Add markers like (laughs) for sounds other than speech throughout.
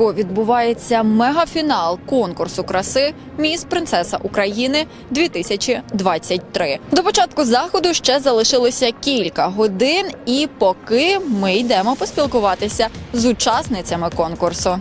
у Луцьку відбувається мегафінал конкурсу краси Міс Принцеса України 2023. До початку заходу ще залишилося кілька годин, і поки ми йдемо поспілкуватися з учасницями конкурсу.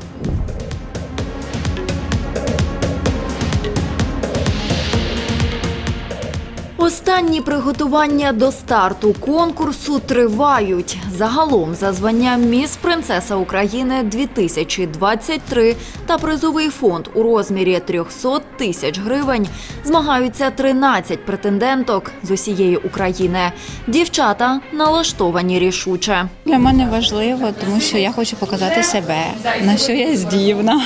Останні приготування до старту конкурсу тривають. Загалом за звання Міс Принцеса України 2023 та призовий фонд у розмірі 300 тисяч гривень змагаються 13 претенденток з усієї України. Дівчата налаштовані рішуче. Для мене важливо, тому що я хочу показати себе, на що я здібна.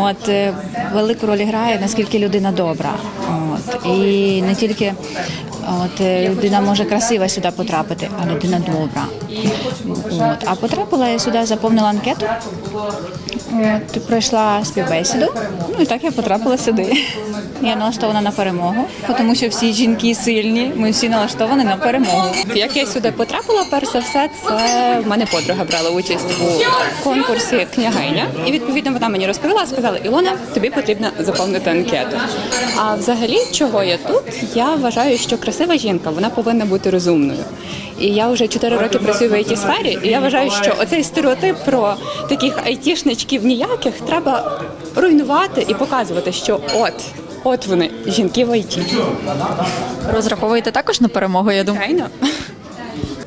От е, велику роль грає наскільки людина добра. От і не тільки от е, людина може красива сюди потрапити, а людина добра. От а потрапила я сюди, заповнила анкету. От, пройшла співбесіду. Ну і так я потрапила сюди. Я налаштована на перемогу, тому що всі жінки сильні. Ми всі налаштовані на перемогу. Як я сюди потрапила, перш за все, це в мене подруга брала участь у конкурсі княгиня. І відповідно вона мені розповіла, сказала, Ілона, тобі потрібно заповнити анкету. А взагалі, чого я тут? Я вважаю, що красива жінка вона повинна бути розумною. І я вже 4 роки працюю в it сфері, і я вважаю, що оцей стереотип про таких айтішничків ніяких треба руйнувати і показувати, що от. От вони, жінки в ІТ. Розраховуєте також на перемогу. Я думаю. Звичайно.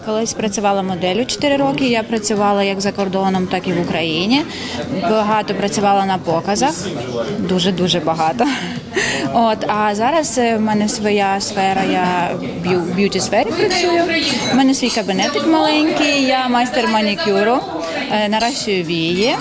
Колись працювала моделлю 4 роки. Я працювала як за кордоном, так і в Україні. Багато працювала на показах, дуже дуже багато. От а зараз е, в мене своя сфера. Я б'ю- б'юті сфері працюю. У мене свій кабінетик маленький. Я майстер манікюру, е, наращую вії,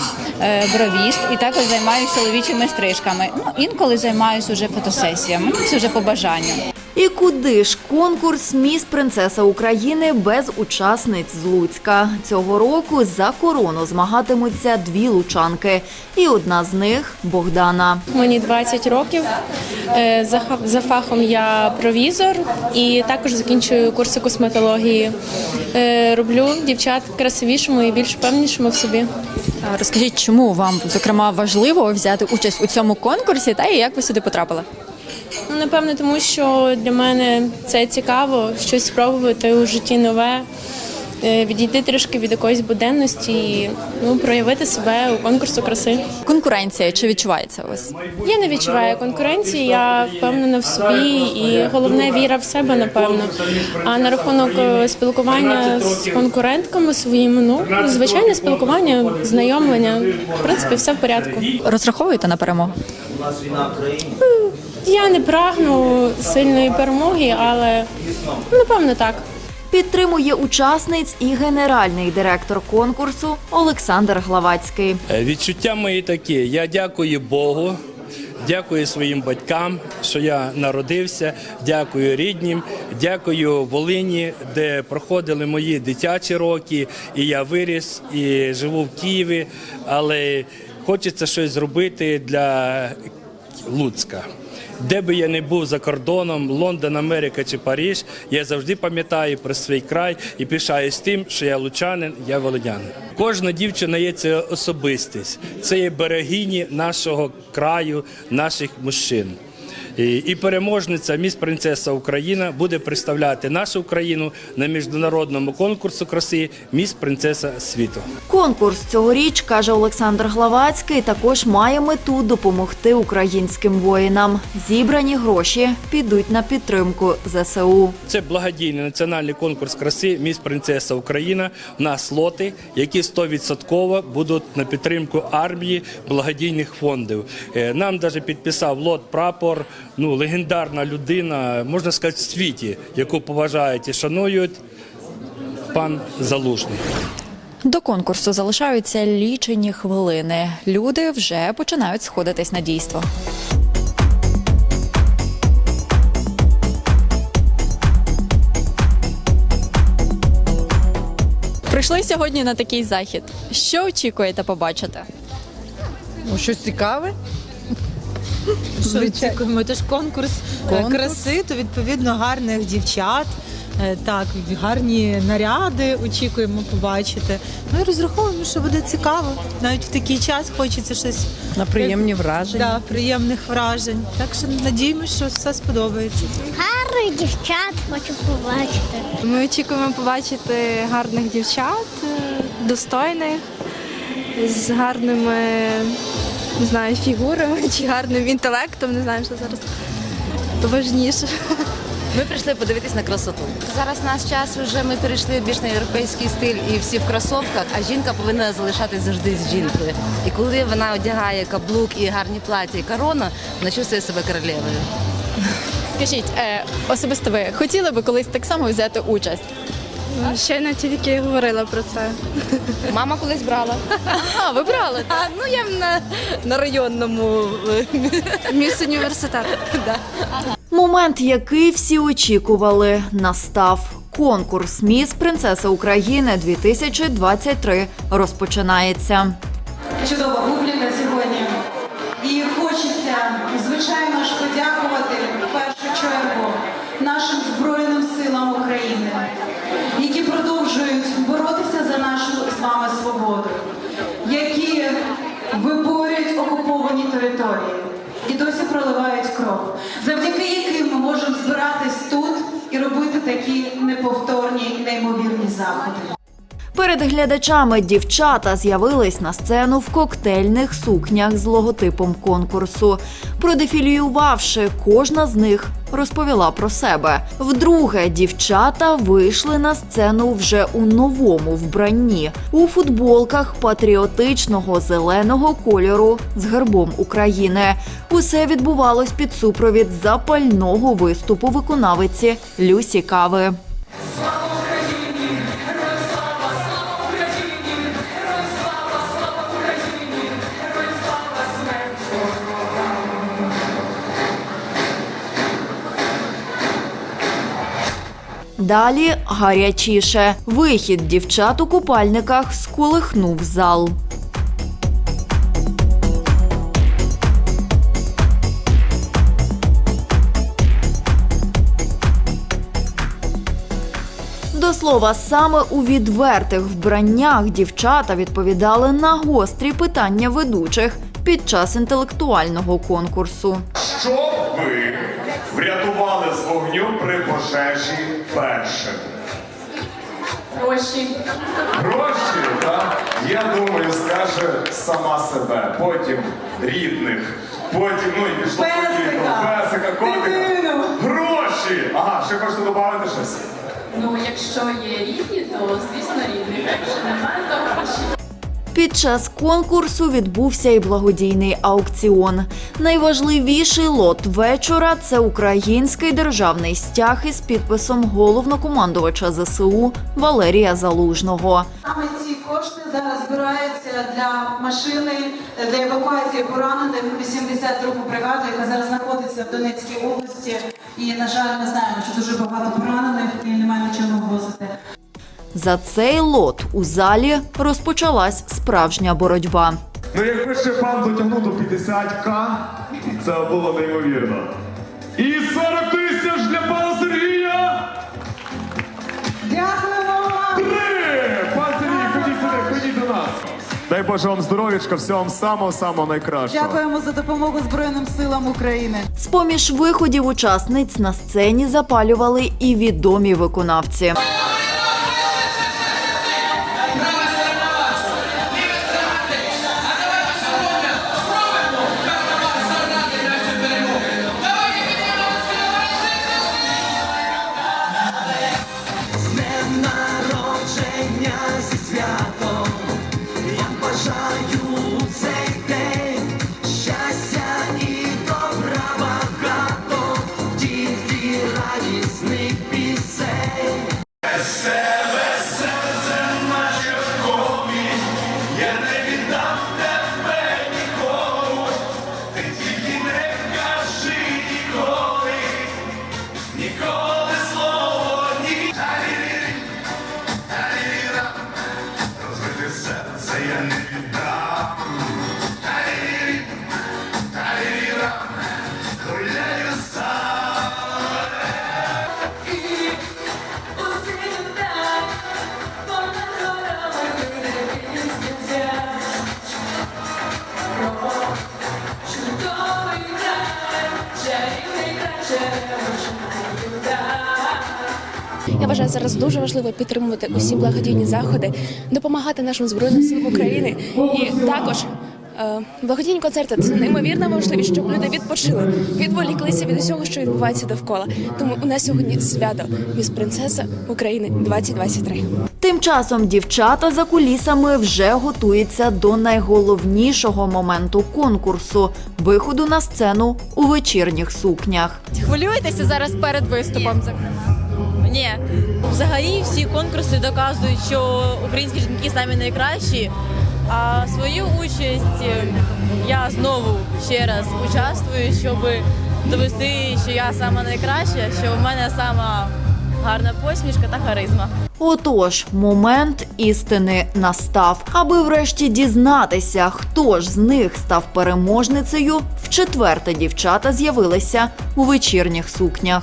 бровіст і також займаюся чоловічими стрижками. Ну інколи займаюся уже фотосесіями. Ну, Це вже по бажанню. І куди ж конкурс Міс Принцеса України без учасниць з Луцька? Цього року за корону змагатимуться дві лучанки, і одна з них Богдана. Мені 20 років. Е, За фахом я провізор і також закінчую курси косметології. Е, Роблю дівчат красивішими і більш впевненішими в собі. Розкажіть, чому вам зокрема важливо взяти участь у цьому конкурсі, та і як ви сюди потрапили? Ну, напевне, тому що для мене це цікаво, щось спробувати у житті нове, відійти трішки від якоїсь буденності і ну, проявити себе у конкурсу краси. Конкуренція чи відчувається у вас? Я не відчуваю конкуренції, я впевнена в собі, і головне віра в себе, напевно. А на рахунок е, спілкування з конкурентками своїми, ну звичайне спілкування, знайомлення, в принципі, все в порядку. Розраховуєте на перемогу? Я не прагну сильної перемоги, але напевно так. Підтримує учасниць і генеральний директор конкурсу Олександр Главацький. Е, Відчуття мої такі. Я дякую Богу, дякую своїм батькам, що я народився, дякую ріднім, дякую Волині, де проходили мої дитячі роки, і я виріс і живу в Києві, але хочеться щось зробити для Луцька. Де би я не був за кордоном, Лондон, Америка чи Париж, я завжди пам'ятаю про свій край і пишаюсь тим, що я лучанин, я володянин. Кожна дівчина є це особистість, це є берегині нашого краю, наших мужчин. І, переможниця міс принцеса Україна буде представляти нашу Україну на міжнародному конкурсу краси Міс Принцеса світу. Конкурс цьогоріч, каже Олександр Главацький, також має мету допомогти українським воїнам. Зібрані гроші підуть на підтримку ЗСУ. Це благодійний національний конкурс краси Міс Принцеса Україна. У нас лоти, які 100% будуть на підтримку армії благодійних фондів. Е, Нам навіть підписав лот прапор. Ну, легендарна людина, можна сказати, в світі, яку поважають і шанують пан Залужний. До конкурсу залишаються лічені хвилини. Люди вже починають сходитись на дійство. Прийшли сьогодні на такий захід. Що очікуєте побачити? Ну, щось цікаве. Що очікуємо? Це ж конкурс, е, краси, то відповідно гарних дівчат, Е, Так, гарні наряди очікуємо побачити. Ну і розраховуємо, що буде цікаво. Навіть в такий час хочеться щось На приємні враження. да, приємних вражень. Так що надіємося, що все сподобається. Гарних дівчат хочу побачити. Ми очікуємо побачити гарних дівчат, е, достойних, з гарними не знаю, фігурами (laughs) чи гарним інтелектом, не знаю, що зараз важніше. Ми прийшли подивитись на красоту. Зараз наш час вже ми перейшли більш на європейський стиль і всі в кросовках, а жінка повинна залишатись завжди з жінкою. І коли вона одягає каблук і гарні плаття і корону, вона чувствує себе королевою. Скажіть, е, особисто ви хотіли би колись так само взяти участь? Ще не тільки говорила про це. Мама колись брала. А, ви брали? А, ну я на, на районному. Міс університету. (laughs) Момент, який всі очікували, настав. Конкурс Міс Принцеса України 2023 розпочинається. Чудова публіка сьогодні. І хочеться, звичайно ж, подякувати в першу чергу нашим Збройним силам України, території і досі проливають кров, завдяки яким ми можемо збиратись тут і робити такі неповторні і неймовірні заходи. Перед глядачами дівчата з'явились на сцену в коктейльних сукнях з логотипом конкурсу. Продефілювавши, кожна з них розповіла про себе. Вдруге дівчата вийшли на сцену вже у новому вбранні у футболках патріотичного зеленого кольору з гербом України. Усе відбувалось під супровід запального виступу виконавиці Люсі Кави. Далі гарячіше. Вихід дівчат у купальниках сколихнув зал. До слова, саме у відвертих вбраннях дівчата відповідали на гострі питання ведучих під час інтелектуального конкурсу. Що ви врятували з вогню при пожежі першим? Гроші. Гроші, так? Я думаю, скаже сама себе, потім рідних, потім, ну і пішло Песика. Песика, котика. Дитину. Гроші! Ага, ще хочете додати щось? Ну, якщо є рідні, то звісно рідні. Якщо немає, то гроші. Під час конкурсу відбувся і благодійний аукціон. Найважливіший лот вечора це український державний стяг із підписом головнокомандувача ЗСУ Валерія Залужного. Саме ці кошти зараз збираються для машини для евакуації поранених 82 бригаду, яка зараз знаходиться в Донецькій області. І, на жаль, ми знаємо, що дуже багато поранених і немає на чому возити. За цей лот у залі розпочалась справжня боротьба. Ну якби ще пан дотягнув до 50к, це було неймовірно. І 40 тисяч для пана Сергія! Дякуємо вам! Три! Пан Сергій, ходіть сюди, ходіть до нас. Дай Боже вам здоров'ячка, всього вам самого-самого найкращого. Дякуємо за допомогу Збройним силам України. З-поміж виходів учасниць на сцені запалювали і відомі виконавці. Зараз дуже важливо підтримувати усі благодійні заходи, допомагати нашим збройним силам України і також. е, Благодійні концерти це неймовірна можливість, щоб люди відпочили, відволіклися від усього, що відбувається довкола. Тому у нас сьогодні свято міс принцеса України 2023. Тим часом дівчата за кулісами вже готуються до найголовнішого моменту конкурсу виходу на сцену у вечірніх сукнях. Хвилюєтеся зараз перед виступом? Ні, взагалі всі конкурси доказують, що українські жінки самі найкращі. А свою участь е, я знову ще раз участвую, щоб довести, що я сама найкраща, що в мене сама гарна посмішка та харизма. Отож, момент істини настав, аби врешті дізнатися, хто ж з них став переможницею. Вчетверте дівчата з'явилися у вечірніх сукнях.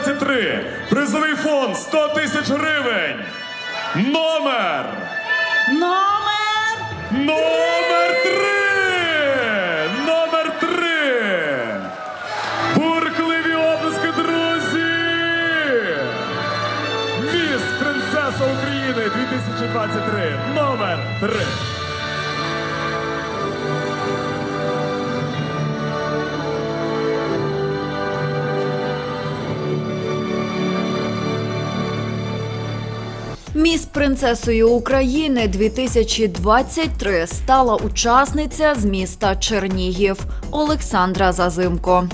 2023. Призовий фонд 100 тисяч гривень. Номер. Номер Номер три! Міс принцесою України 2023 стала учасниця з міста Чернігів Олександра Зазимко.